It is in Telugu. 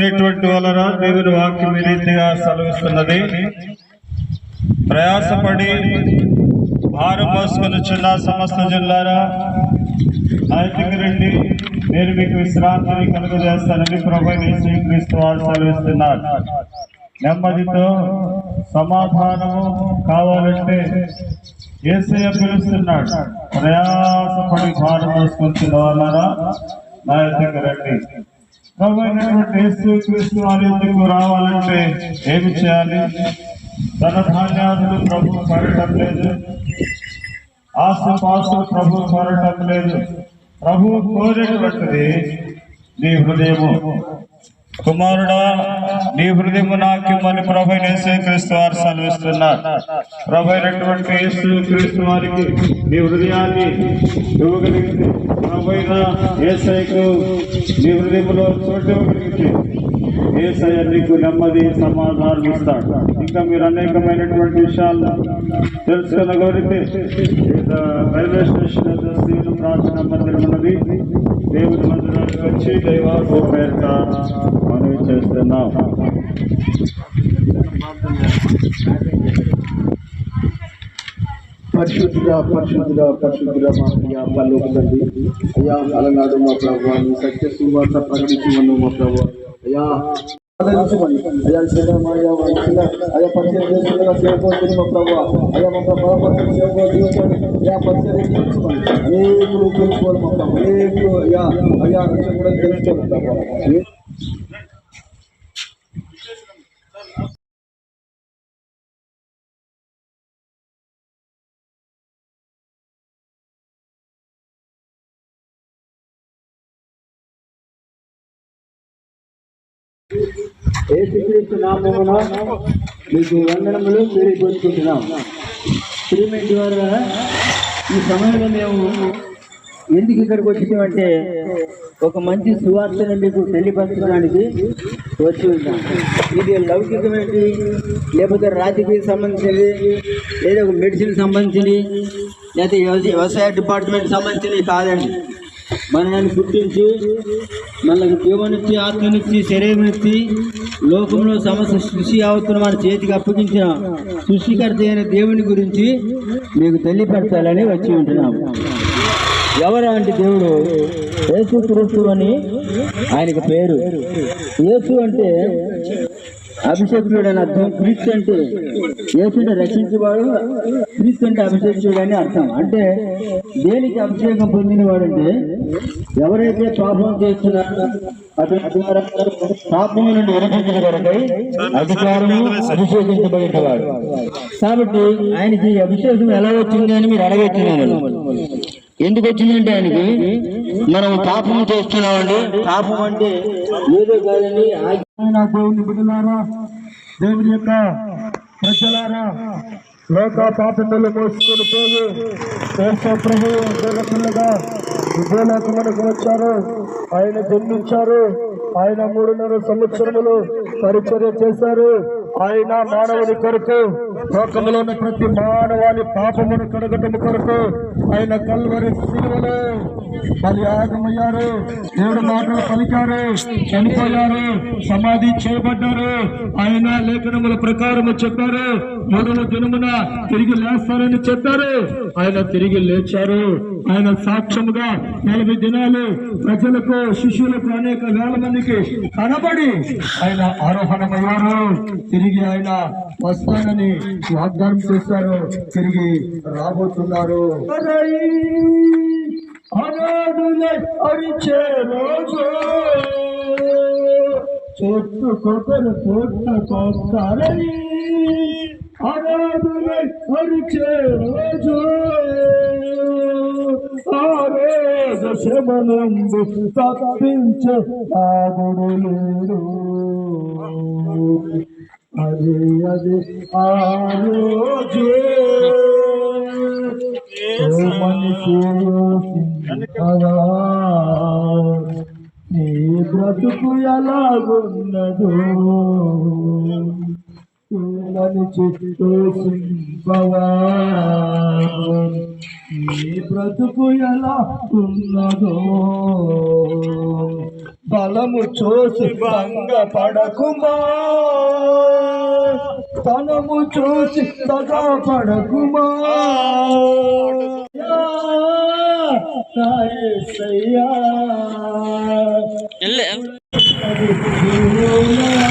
అనేటువంటి వలన దేవుని వాక్యం ఈ రీతిగా సెలవిస్తున్నది. ప్రయాసపడి భారం మోసుకొని చిన్న సమస్త జిల్లారా నా రండి నేను మీకు విశ్రాంతిని కలుగజేస్తానని ప్రభు స్వీకరిస్తూ వారు సెలవిస్తున్నారు. నెమ్మదితో సమాధానము కావాలంటే ఏసయ పిలుస్తున్నాడు. ప్రయాసపడి భారం మోసుకొని వాళ్ళారా నా యొక్క రండి. క్రీస్తు వారి రావాలంటే ఏమి చేయాలి? ధన ధాన్యాలు ప్రభు పడటం లేదు. ఆస్తి పాస్తులు ప్రభు కోరటం లేదు ప్రభు కోరేటువంటిది నీ హృదయము. కుమారుడా నీ హృదయము నాకిమ్మని ప్రభు యేసు క్రీస్తు వారు సెలవిస్తున్నారు. ప్రభు అయినటువంటి యేసు క్రీస్తు వారికి నీ హృదయాన్ని ఇవ్వగలిగితే ప్రభు అయిన నీ హృదయంలో చోటు ఇవ్వగలిగితే నీకు నెమ్మది సమాధానం ఇస్తాడు. ఇంకా మీరు అనేకమైనటువంటి విషయాలు తెలుసుకొనగలిగితే ఏదో రైల్వే స్టేషన్ ప్రార్థన మందిరం ఉన్నది దేవుని మందిరానికి వచ్చి దైవాకు పేరిట మనవి చేస్తున్నాం పరిశుద్ధుడా పరిశుద్ధుడా పరిశుద్ధుడా మా ప్రియ పల్లోకి తండ్రి అయ్యా అలనాడు మా ప్రభు నీ సత్య సువార్త ప్రకటించమను మా ప్రభు అయ్యా ఆదరించమని అయ్యా శ్రీరామయ్య వంశిగా అయ్యా పరిచయం చేస్తున్న సేవకోతులు మా ప్రభు అయ్యా మా ప్రభు బలపరిచిన సేవకో జీవితాన్ని అయ్యా పరిచయం చేయించమని అనేకులు తెలుసుకోవాలి మా ప్రభు అనేకులు అయ్యా అయ్యా రక్షణ కూడా తెలుసుకోవాలి ప్రభు ఏసుక్రీస్తు నామమున మీకు వందనములు తెలియపరుచుకుంటున్నాం. శ్రీమతి ద్వారా ఈ సమయంలో మేము ఎందుకు ఇక్కడికి వచ్చినామంటే ఒక మంచి సువార్తను మీకు తెలియపరచడానికి వచ్చి ఉంటాం ఇది లౌకికమేంటి లేకపోతే రాజకీయ సంబంధించింది లేదా ఒక మెడిసిన్ సంబంధించింది లేదా వ్యవసాయ వ్యవసాయ డిపార్ట్మెంట్ సంబంధించినవి కాదండి. మనల్ని పుట్టించి మనకు దేవునిచ్చి ఆత్మనిచ్చి శరీరమిచ్చి లోకంలో సమస్య సృష్టి అవుతున్న మన చేతికి అప్పగించిన సృష్టికర్త అయిన దేవుని గురించి మీకు తెలియపరచాలని వచ్చి ఉంటున్నాం. ఎవరు అంటే దేవుడు? యేసు క్రీస్తు అని ఆయనకు పేరు. యేసు అంటే అభిషేకుడు అని అర్థం క్రీస్తు అంటే యేసుని రక్షించేవాడు క్రీస్తు అంటే అభిషేకుడు అని అర్థం. అంటే దేనికి అభిషేకం పొందినవాడు అంటే ఎవరైతే పాపం చేస్తున్నారో అటువంటి ద్వారా పాపం నుండి విరమించిన కొరకై అధికారము అభిషేకించబడినవాడు. కాబట్టి ఆయనకి అభిషేకం ఎలా వచ్చింది అని మీరు అడగచ్చున్నాను ఎందుకు వచ్చిందంటే ఆయనకి మనం పాపం చేస్తున్నామండి. పాపం అంటే ఏదో కాదండి. దేవుని బిడ్డలారా దేవుని యొక్క ప్రజలారా లోక పాపములు మోసుకొని పోయి యేసు ప్రభు వచ్చారు. ఆయన జన్మించారు. ఆయన మూడున్నర సంవత్సరములు పరిచర్య చేశారు. ఆయన మానవుని కొరకు లోకములో ఉన్న ప్రతి మానవాళి పాపమును కడగటం కొరకు ఆయన కల్వరి శిలువలో బలి ఆగమయ్యారు దేవుడు మాటలు పలికారు. చనిపోయారు. సమాధి చేయబడ్డారు. ఆయన లేఖనముల ప్రకారము చెప్పారు. మూడవ దినమున తిరిగి లేస్తారని చెప్పారు. ఆయన తిరిగి లేచారు. ఆయన సాక్ష్యముగా నలభై దినాలు ప్రజలకు శిష్యులకు అనేక వేల మందికి కనబడి ఆయన ఆరోహణమయ్యారు. తిరిగి ఆయన వస్తానని వాగ్దానం చేశారు. తిరిగి రాబోతున్నారు. అనాథులై అరిచే రోజు. చెట్టు కొబ్బరి పొట్టు కొట్టుకొస్తారని అనాథులై అరిచే రోజు. ఆరోజ శమనందు తప్పించే ఆగుడు లేడు. అదే అదే ఆ రోజు నీ బ్రతుకు ఎలాగున్నదో మనిషి తోసింపవా నీ బ్రతుకు ఎలా ఉన్నదో బలము చూసి భంగ పడకుమా తనము చూసి సగా పడకుమా అది